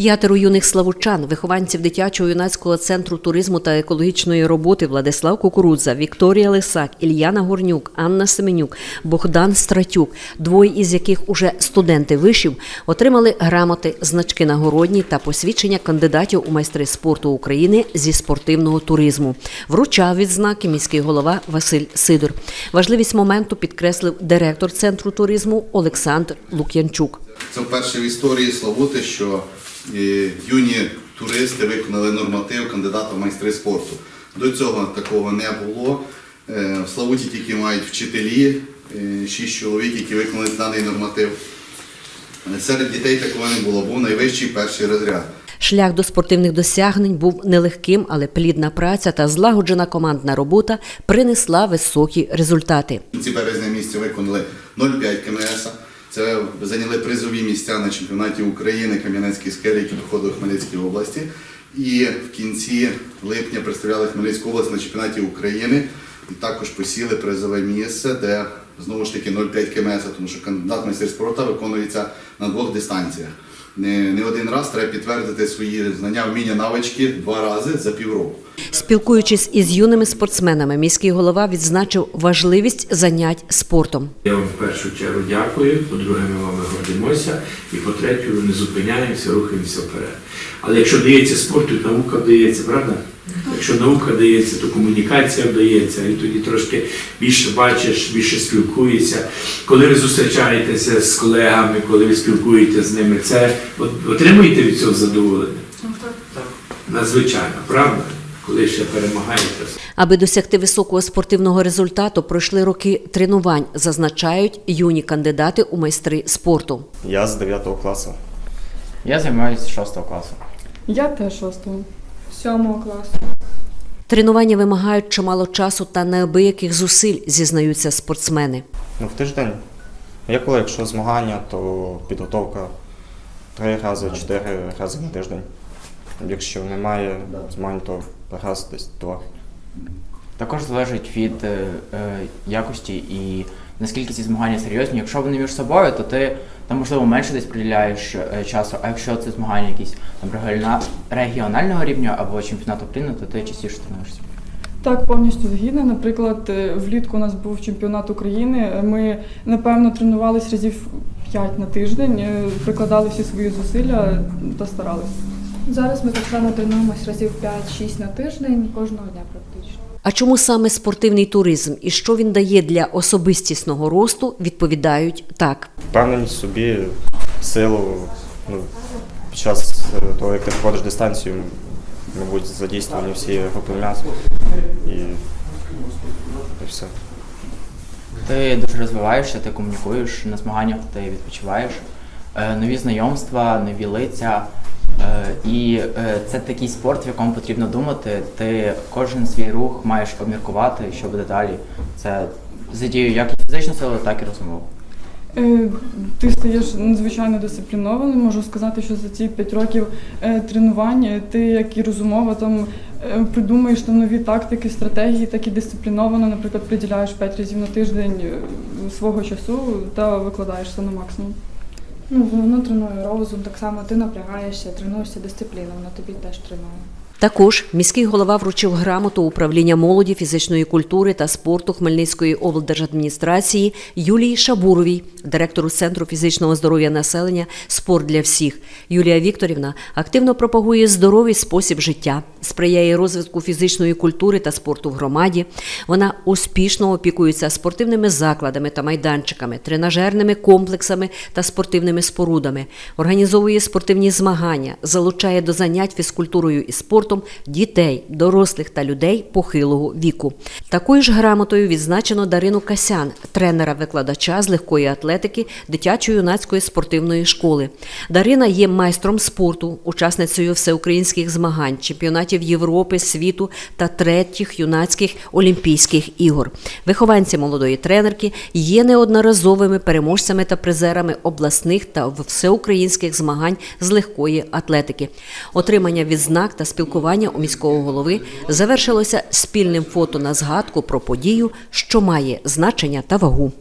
П'ятеро юних славучан, вихованців дитячого юнацького центру туризму та екологічної роботи Владислав Кукурудза, Вікторія Лисак, Ільяна Горнюк, Анна Семенюк, Богдан Стратюк, двоє із яких уже студенти вишів, отримали грамоти, значки нагородні та посвідчення кандидатів у майстри спорту України зі спортивного туризму. Вручав відзнаки міський голова Василь Сидор. Важливість моменту підкреслив директор центру туризму Олександр Лук'янчук. Це вперше в історії Славути, що юні туристи виконали норматив кандидата в майстри спорту. До цього такого не було. Е, В Славуті тільки мають вчителі, е, шість чоловік, які виконали даний норматив. Е, Серед дітей такого не було, був найвищий перший розряд. Шлях до спортивних досягнень був нелегким, але плідна праця та злагоджена командна робота принесла високі результати. Кінці березня місяця виконали 0,5 КМС. Це зайняли призові місця на чемпіонаті України Кам'янецькій скелі, які проходили у Хмельницькій області. І в кінці липня представляли Хмельницьку область на чемпіонаті України і також посіли призове місце, де знову ж таки 0,5 км, тому що кандидат в майстер спорту виконується на двох дистанціях. Не, не один раз треба підтвердити свої знання, вміння, навички два рази за півроку. Спілкуючись із юними спортсменами, міський голова відзначив важливість занять спортом. Я вам в першу чергу дякую, по-друге, ми вами гордимося, і по-третє, не зупиняємося, рухаємося вперед. Але якщо дається спорту, то наука дається, правда? Якщо наука дається, то комунікація вдається, і тоді трошки більше бачиш, більше спілкуєшся. Коли ви зустрічаєтеся з колегами, коли ви спілкуєтеся з ними, це отримуєте від цього задоволення? Так. Надзвичайно, правда? Коли ще перемагаєте. Аби досягти високого спортивного результату, пройшли роки тренувань, зазначають юні кандидати у майстри спорту. Я з 9 класу. Я займаюся 6 класу. Я теж шостого. Сьомого класу. Тренування вимагають чимало часу та неабияких зусиль, зізнаються спортсмени. Ну, в тиждень. Як коли, якщо змагання, то підготовка три рази, чотири рази на тиждень. Якщо немає змагань, то раз десь два. Також залежить від е, е, якості і наскільки ці змагання серйозні. Якщо вони між собою, то ти там можливо менше десь приділяєш е, часу. А якщо це змагання якісь там регіона- регіонального рівня або чемпіонат України, то ти частіше тренуєшся. Так, повністю згідна. Наприклад, е, влітку у нас був чемпіонат України. Ми напевно тренувались разів 5 на тиждень, е, прикладали всі свої зусилля та старалися. Зараз ми так само тренуємось разів 5-6 на тиждень, кожного дня. А чому саме спортивний туризм і що він дає для особистісного росту, відповідають так. Впевненість собі, силу. Ну, під час е, того, як ти проходиш дистанцію, мабуть, задійствовані всі групи м'яса. І, і все. Ти дуже розвиваєшся, ти комунікуєш на змаганнях, ти відпочиваєш, е, нові знайомства, нові лиця. Е, І е, це такий спорт, в якому потрібно думати. Ти кожен свій рух маєш обміркувати, що буде далі. Це задіює як фізичну силу, так і розумову. Е, Ти стаєш надзвичайно дисциплінованим. Можу сказати, що за ці 5 років тренувань е, ти, як і розумово, там придумаєш там нові тактики, стратегії, так і дисципліновано, наприклад, приділяєш 5 разів на тиждень свого часу та викладаєшся на максимум. Ну, воно тренує розум, так само ти напрягаєшся, тренуєшся дисципліну, воно тобі теж тренує. Також міський голова вручив грамоту управління молоді, фізичної культури та спорту Хмельницької облдержадміністрації Юлії Шабуровій, директору Центру фізичного здоров'я населення Спорт для всіх. Юлія Вікторівна активно пропагує здоровий спосіб життя, сприяє розвитку фізичної культури та спорту в громаді. Вона успішно опікується спортивними закладами та майданчиками, тренажерними комплексами та спортивними спорудами, організовує спортивні змагання, залучає до занять фізкультурою і спортом дітей, дорослих та людей похилого віку. Такою ж грамотою відзначено Дарину Касян, тренера-викладача з легкої атлетики дитячо-юнацької спортивної школи. Дарина є майстром спорту, учасницею всеукраїнських змагань, чемпіонатів Європи, світу та третіх юнацьких олімпійських ігор. Вихованці молодої тренерки є неодноразовими переможцями та призерами обласних та всеукраїнських змагань з легкої атлетики. Отримання відзнак та спілкування у міського голови завершилося спільним фото на згадку про подію, що має значення та вагу.